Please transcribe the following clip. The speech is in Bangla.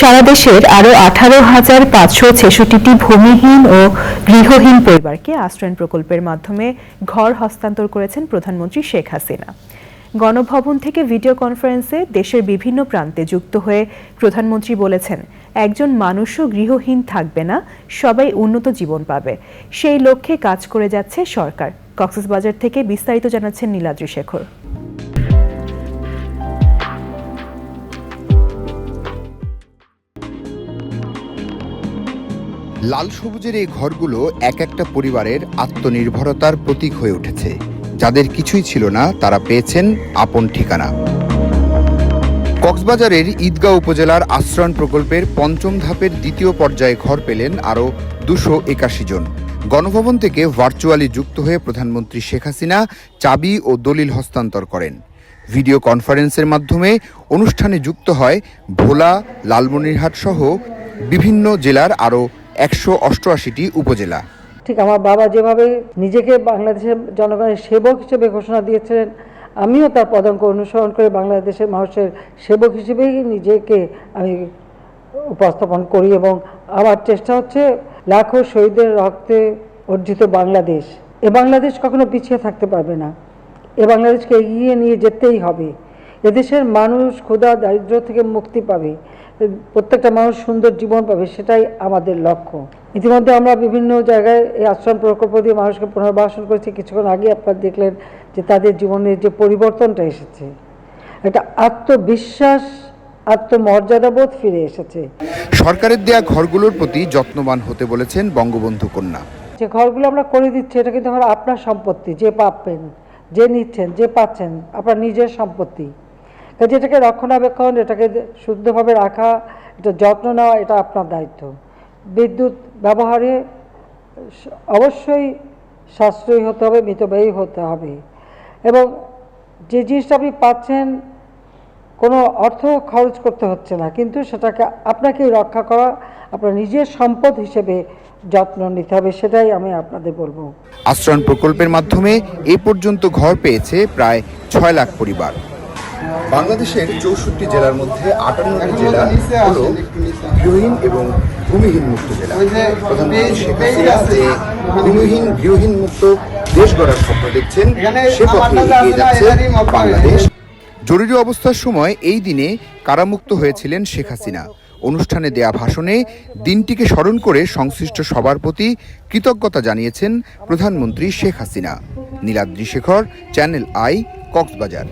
সারা দেশের আরও আঠারো হাজার পাঁচশো ছেষট্টিটি ভূমিহীন ও গৃহহীন পরিবারকে আশ্রয়ণ প্রকল্পের মাধ্যমে ঘর হস্তান্তর করেছেন প্রধানমন্ত্রী শেখ হাসিনা। গণভবন থেকে ভিডিও কনফারেন্সে দেশের বিভিন্ন প্রান্তে যুক্ত হয়ে প্রধানমন্ত্রী বলেছেন, একজন মানুষও গৃহহীন থাকবে না, সবাই উন্নত জীবন পাবে। সেই লক্ষ্যে কাজ করে যাচ্ছে সরকার। কক্সবাজার থেকে বিস্তারিত জানাচ্ছেন নীলাদ্রি শেখর। লাল সবুজের এই ঘরগুলো এক একটা পরিবারের আত্মনির্ভরতার প্রতীক হয়ে উঠেছে। যাদের কিছুই ছিল না, তারা পেয়েছেন আপন ঠিকানা। কক্সবাজারের ঈদগাঁও উপজেলার আশ্রয়ণ প্রকল্পের পঞ্চম ধাপের দ্বিতীয় পর্যায়ে ঘর পেলেন আরও দুশো একাশি জন। গণভবন থেকে ভার্চুয়ালি যুক্ত হয়ে প্রধানমন্ত্রী শেখ হাসিনা চাবি ও দলিল হস্তান্তর করেন। ভিডিও কনফারেন্সের মাধ্যমে অনুষ্ঠানে যুক্ত হয় ভোলা, লালমনিরহাট সহ বিভিন্ন জেলার আরও একশো অষ্টআশিটি উপজেলা। ঠিক, আমার বাবা যেভাবে নিজেকে বাংলাদেশের জনগণের সেবক হিসেবে ঘোষণা দিয়েছিলেন, আমিও তার পদাঙ্ক অনুসরণ করে বাংলাদেশের মানুষের সেবক হিসেবেই নিজেকে আমি উপস্থাপন করি এবং আমার চেষ্টা হচ্ছে লাখো শহীদের রক্তে অর্জিত বাংলাদেশ। এ বাংলাদেশ কখনো পিছিয়ে থাকতে পারবে না। এ বাংলাদেশকে এগিয়ে নিয়ে যেতেই হবে। এদেশের মানুষ ক্ষুধা, দারিদ্র্য থেকে মুক্তি পাবে। প্রত্যেকটা মানুষ সুন্দর জীবন পাবে সেটাই আমাদের লক্ষ্য। ইতিমধ্যে আমরা বিভিন্ন জায়গায় এই আশ্রম প্রকল্প দিয়ে মানুষকে পুনর্বাসন করেছি। কিছুক্ষণ আগে আপনারা দেখলেন যে তাদের জীবনের যে পরিবর্তনটা এসেছে একটা আত্মবিশ্বাস আত্মমর্যাদাবোধ ফিরে এসেছে। সরকারের দেয়া ঘরগুলোর প্রতি যত্নবান হতে বলেছেন বঙ্গবন্ধু কন্যা। যে ঘরগুলো আমরা করে দিচ্ছি এটা কিন্তু আমার আপনার সম্পত্তি যে পাবেন যে নিচ্ছেন যে পাচ্ছেন আপনার নিজের সম্পত্তি। কাজে এটাকে রক্ষণাবেক্ষণ, এটাকে শুদ্ধভাবে রাখা, এটা যত্ন নেওয়া, এটা আপনার দায়িত্ব। বিদ্যুৎ ব্যবহারে অবশ্যই সাশ্রয়ী হতে হবে, মিতব্যয়ী হতে হবে। এবং যে জিনিসটা আপনি পাচ্ছেন, কোনো অর্থ খরচ করতে হচ্ছে না, কিন্তু সেটাকে আপনাকেই রক্ষা করা, আপনার নিজের সম্পদ হিসেবে যত্ন নিতে হবে, সেটাই আমি আপনাদের বলব। আশ্রয়ণ প্রকল্পের মাধ্যমে এ পর্যন্ত ঘর পেয়েছে প্রায় ছয় লাখ পরিবার। বাংলাদেশের চৌষট্টি জেলার মধ্যে আটান্নটি জেলা হল গৃহহীন এবং ভূমিহীন মুক্ত জেলা ভূমিহীন গৃহহীন মুক্ত দেশ গড়ার স্বপ্ন দেখছেন, সে বাংলাদেশ। জরুরি অবস্থার সময় এই দিনে কারামুক্ত হয়েছিলেন শেখ হাসিনা। অনুষ্ঠানে দেয়া ভাষণে দিনটিকে স্মরণ করে সংশ্লিষ্ট সবার প্রতি কৃতজ্ঞতা জানিয়েছেন প্রধানমন্ত্রী Sheikh Hasina. Niladri Shekhar channel I, Cox's Bazar.